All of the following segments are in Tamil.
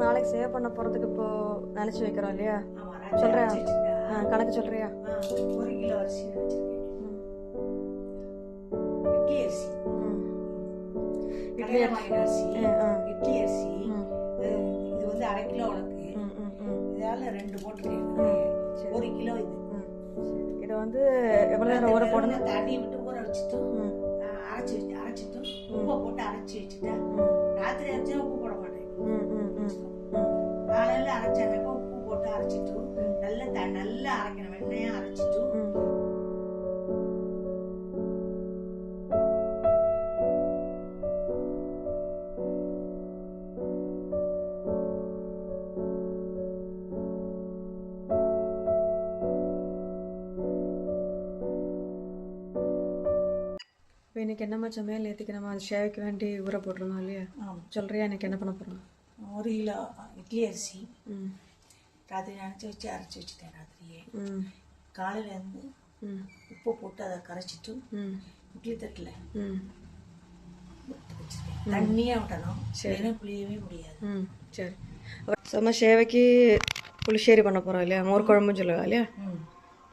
நாளைக்கு சேவ் பண்ண போகிறதுக்கு இப்போ நினச்சி வைக்கிறோம் இல்லையா? ஆமா, சொல்றியா? கணக்கு சொல்கிறியா ஆ, ஒரு கிலோ அரிசி வச்சிருக்கேன். இட்லி அரிசி. இட்லி அரிசி. இட்லி அரிசி. இது வந்து அரை கிலோ உனக்கு. இதால ரெண்டு போட்டுருக்கேன் சரி. ஒரு கிலோ இது. இதை வந்து எவ்வளோ நேரம் ஊற போடணும்? தண்ணி விட்டு ஊற வச்சுட்டும். அரைச்சி வச்சு அரைச்சிட்டும் உப்பை போட்டு அரைச்சி வச்சுட்டேன். ராத்திரி அரைச்சா உப்பு போட மாட்டேன். காலையில அரைச்சானாக்கா உப்பு போட்டு அரைச்சிட்டு நல்ல த நல்லா அரைக்கணும். வெண்ணையா அரைச்சிட்டு. இப்போ இன்னைக்கு என்னம்மா சமையல் நேற்றுக்கு நம்ம அது ஷேவைக்கு வேண்டி ஊற போட்டுருந்தோம் இல்லையா? சொல்கிறியா இன்னைக்கு என்ன பண்ண போகிறோம் ஒரு கிலோ இட்லி அரிசி. ராத்திரி நினச்சி வச்சு அரைச்சி வச்சுட்டேன் ராத்திரியே. காலையில இருந்து உப்பு போட்டு அதை கரைச்சிட்டு இட்லி தட்டில் தண்ணியாக விட்டணும் சரி. புளியவே முடியாது. சரி. சும்மா சேவைக்கு புளிச்சேரி பண்ண போகிறோம் இல்லையா? மோர் குழம்புன்னு சொல்லுவா இல்லையா?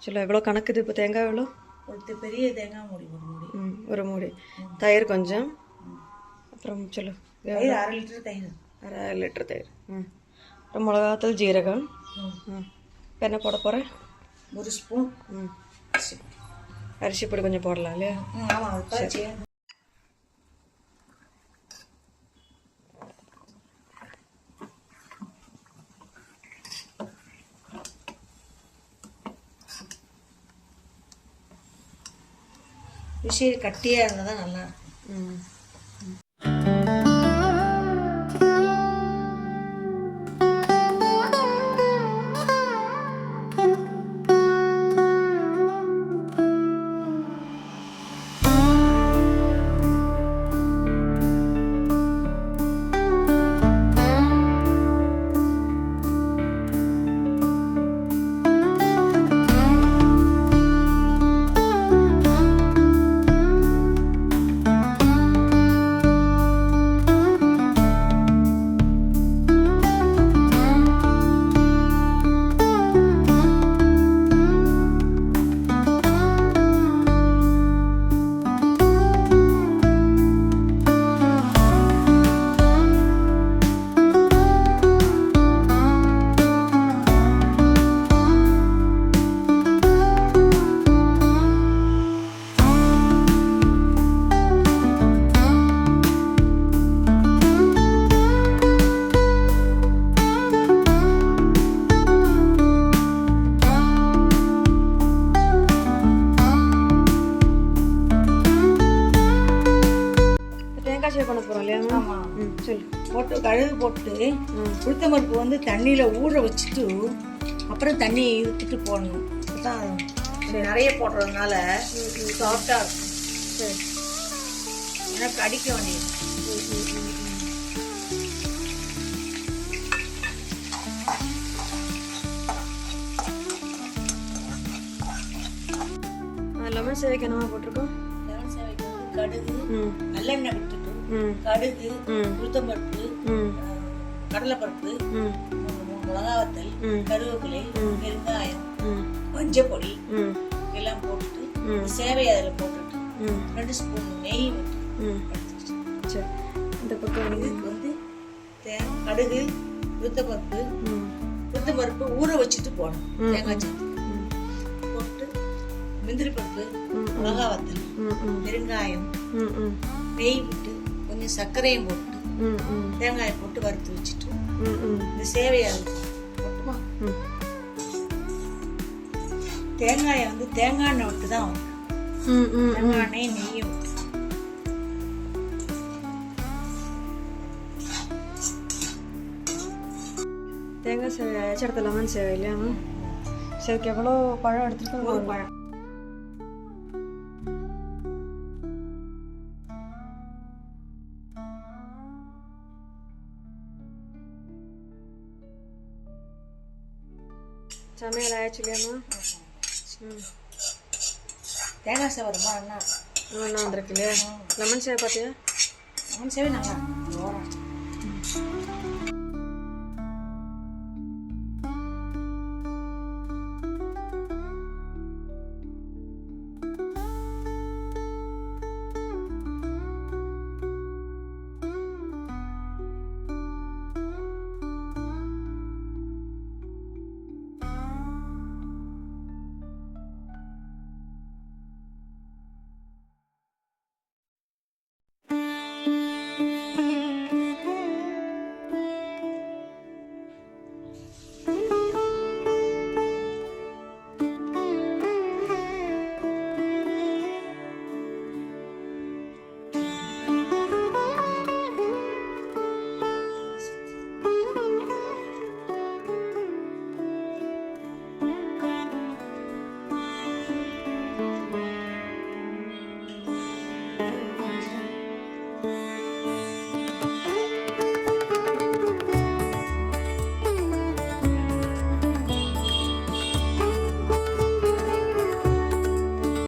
சொல்ல எவ்வளோ கணக்குது இப்போ தேங்காய் எவ்வளோ ஒரு பெரிய தேங்காய் மூடி ஒரு மூடி. ம் ஒரு மூடி. தயிர் கொஞ்சம். அப்புறம் சொல்லு. அரை லிட்டர் தயிர். அரை லிட்டர் தயிர். ம். அப்புறம் மிளகாத்தூள் ஜீரகம் இப்போ என்ன போட போகிறேன் ஒரு ஸ்பூன் ம் அரிசி பொடி கொஞ்சம் போடலாம் இல்லையா விஷயம் கட்டியாக இருந்தால் தான் நல்லா ம் கழுகு போட்டு உளுத்தம்பருப்பு வந்து தண்ணியில் ஊற வச்சுட்டு அப்புறம் தண்ணி இழுத்துட்டு போடணும். இது நிறைய போடுறதுனால சாஃப்டாக இருக்கும். சரி. எனக்கு அடிக்க வேண்டியது. லெமன் சேவைக்கு என்னமா போட்டிருக்கோம்? லெமன் சேவைக்கு கடுகு நல்லெண்ணெய் விட்டுட்டு ம் கடுகு உளுத்தம்பருப்பு கடலைப்பருப்பு மிளகாவத்தல். கருவேப்பிலை. பெருங்காயம் மஞ்சப்பொடி எல்லாம் போட்டுட்டு. சேவை அதில் போட்டுட்டு ம். ரெண்டு ஸ்பூன் நெய் விட்டு இந்த பக்கம் வந்து இதுக்கு வந்து கடுகு உளுத்தப்பருப்பு ம். உளுத்தம்பருப்பு ஊற வச்சுட்டு போடணும். தேங்காய் சத்து போட்டு முந்திரி பருப்பு ம். மிளகா வத்தல் ம். ம். பெருங்காயம் நெய் விட்டு கொஞ்சம் சர்க்கரையும் போட்டு தேங்காயை போட்டு வறுத்து வச்சுட்டு இந்த சேவையை போட்டுமா? தேங்காயை வந்து தேங்காய் எண்ணெய் விட்டு தான் தேங்காய் எண்ணெய் நெய்யும் தேங்காய் சேவை அரைச்செடுத்த லெமன் சேவை இல்லையா சரிக்கு எவ்வளோ பழம் எடுத்துருக்கோம் ஒரு பழம். சமையல் ஆயிடுச்சு இல்லையாம்மா ம் தேங்காய் சேவை ரொம்ப நல்லா ஒன்றா வந்திருக்கு இல்லையா லெமன் சேவை பார்த்தியா அவன் சேவை நல்லா